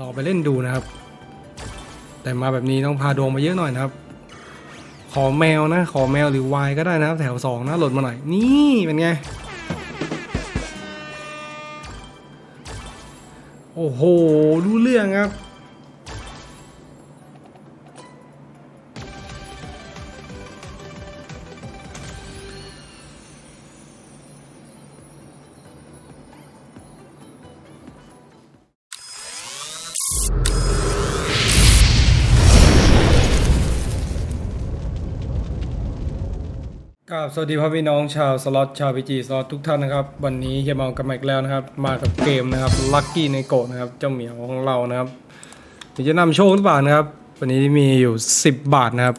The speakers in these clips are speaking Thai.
ลองไปเล่นดูนะครับ แต่มาแบบนี้ต้องพาดวงมาเยอะหน่อยนะครับ ขอแมวนะ ขอแมวหรือวายก็ได้นะครับ แถวสองนะหล่นมาหน่อย นี่เป็นไง โอ้โห รู้เรื่องครับ กับสวัสดีพ่อพี่น้องชาวสล็อตชาวพีจีสล็อตทุกท่านนะครับ วันนี้เฮียเมากับมาอีกแล้วนะครับ มากับเกมนะครับลัคกี้ในโกะนะครับ เจ้าเหมียวของเรานะครับเดี๋ยวจะนำโชคหรือเปล่านะครับ วันนี้มีอยู่ 10 บาทนะครับ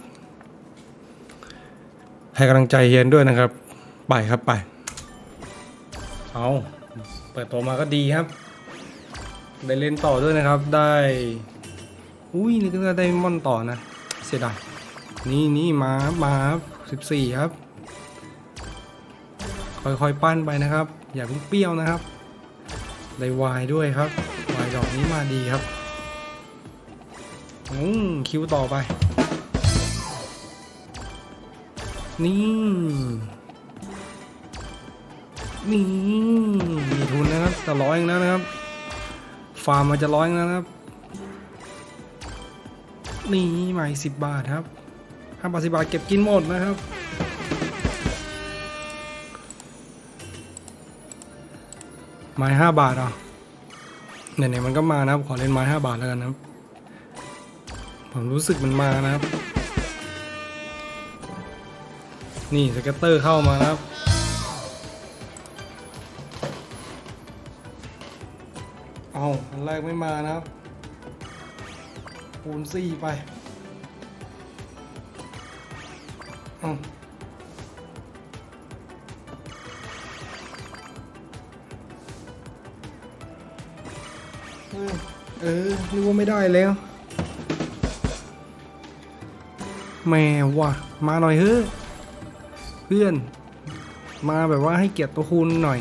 ให้กำลังใจเฮียนด้วยนะครับ ไปครับไป เอาเปิดตัวมาก็ดีครับ ได้เล่นต่อด้วยนะครับ ได้ อุ้ยนี่ก็ได้มอนต่อนะ เสียดายนี่นี่มามาสิบสี่ครับ ค่อยๆปั้นไปนะครับ อย่าเพิ่งเปรี้ยวนะครับได้วายด้วยครับวายดอกนี้มาดีครับอืมคิวต่อไป นี่ นี่มีทุนนะครับแต่ร้อยเองแล้วนะครับ ฟาร์มมันจะร้อยงแล้วนะครับ นี่ใหม่สิบบาทครับห้าบาทสิบบาทเก็บกินหมดนะครับ ไม้ห้าบาทอะไหนๆมันก็มานะครับ ขอเล่นไม้ห้าบาทแล้วกันนะครับ ผมรู้สึกมันมานะครับ นี่สเก็ตเตอร์เข้ามานะครับเอาอันแรกไม่มานะครับคูณสี่ไปเอ เออเออนึกว่าไม่ได้แล้ว แม่ว่ะมาหน่อยเฮ้ยเพื่อน มาแบบว่าให้เกียรติตัวคูณหน่อย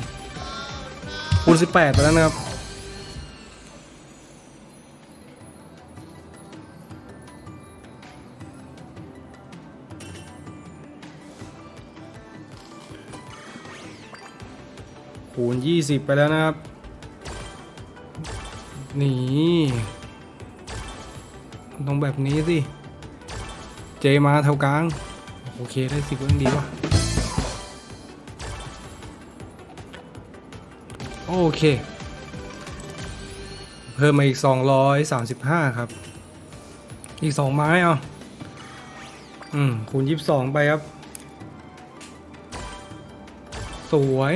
คูณ18ไปแล้วนะครับ คูณ20ไปแล้วนะครับ นี่ต้องแบบนี้สิ เจมาเท่ากลาง โอเคได้สิบก็ยังดีวะโอเค เพิ่มมาอีก 235 ครับ อีก 2 ไม้เอาอืมคูณ 22 ไปครับ สวย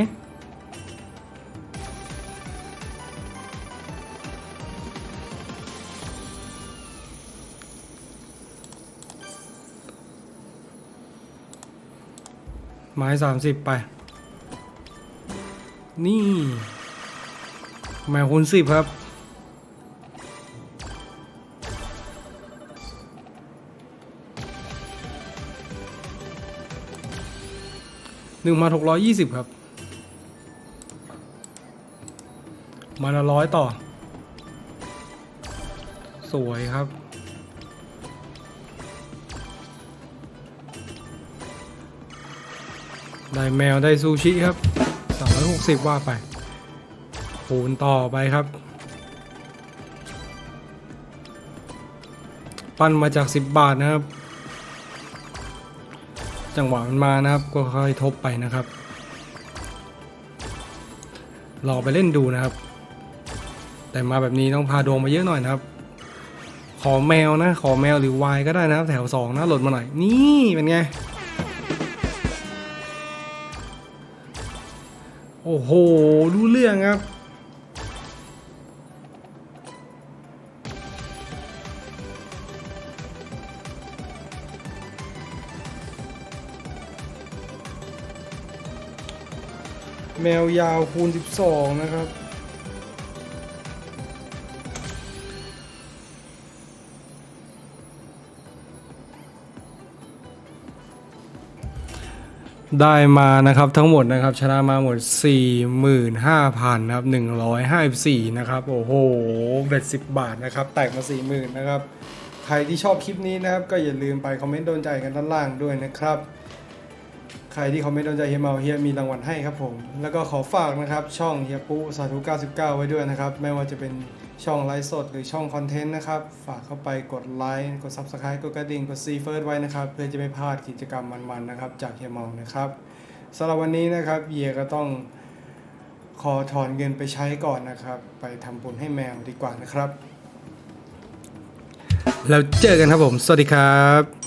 ไม้สามสิบไป นี่แมวคูณสิบครับ หนึ่งมาหกร้อยยี่สิบครับ มาละร้อยต่อ สวยครับ ได้แมวได้ซูชิครับ360 ว่าไปคูณต่อไปครับ ปั้นมาจาก 10 บาทนะครับ จังหวะมันมานะครับ ก็ค่อยทบไปนะครับลองไปเล่นดูนะครับ แต่มาแบบนี้ต้องพาดวงมาเยอะหน่อยนะครับ ขอแมวนะ ขอแมวหรือวายก็ได้นะครับ แถวสองนะหล่นมาหน่อย นี่เป็นไง โอ้โห รู้เรื่องครับ แมวยาวคูณ 12 นะครับ ได้มานะครับทั้งหมดนะครับชนะมาหมด 45,000นะครับ154นะครับโอ้โหเบ็ด10บาทนะครับแตกมา 40,000นะครับใครที่ชอบคลิปนี้นะครับก็อย่าลืมไปคอมเมนต์โดนใจกันด้านล่างด้วยนะครับ ใครที่คอมเมนต์โดนใจเฮียเมาเฮียมีรางวัลให้ครับผม แล้วก็ขอฝากนะครับช่องเฮียปุ๊สาธุ99 ไว้ด้วยนะครับ ไม่ว่าจะเป็นช่องไลฟ์สดหรือช่องคอนเทนต์นะครับ ฝากเข้าไปกดไลค์กด Subscribe กดกระดิ่งกดซีเฟิร์สไว้นะครับ เพื่อจะไม่พลาดกิจกรรมมันๆนะครับ จากเฮียเมานะครับสำหรับวันนี้นะครับเฮียก็ต้องขอถอนเงินไปใช้ก่อนนะครับ ไปทำบุญให้แมวดีกว่านะครับ แล้วเจอกันครับผม สวัสดีครับ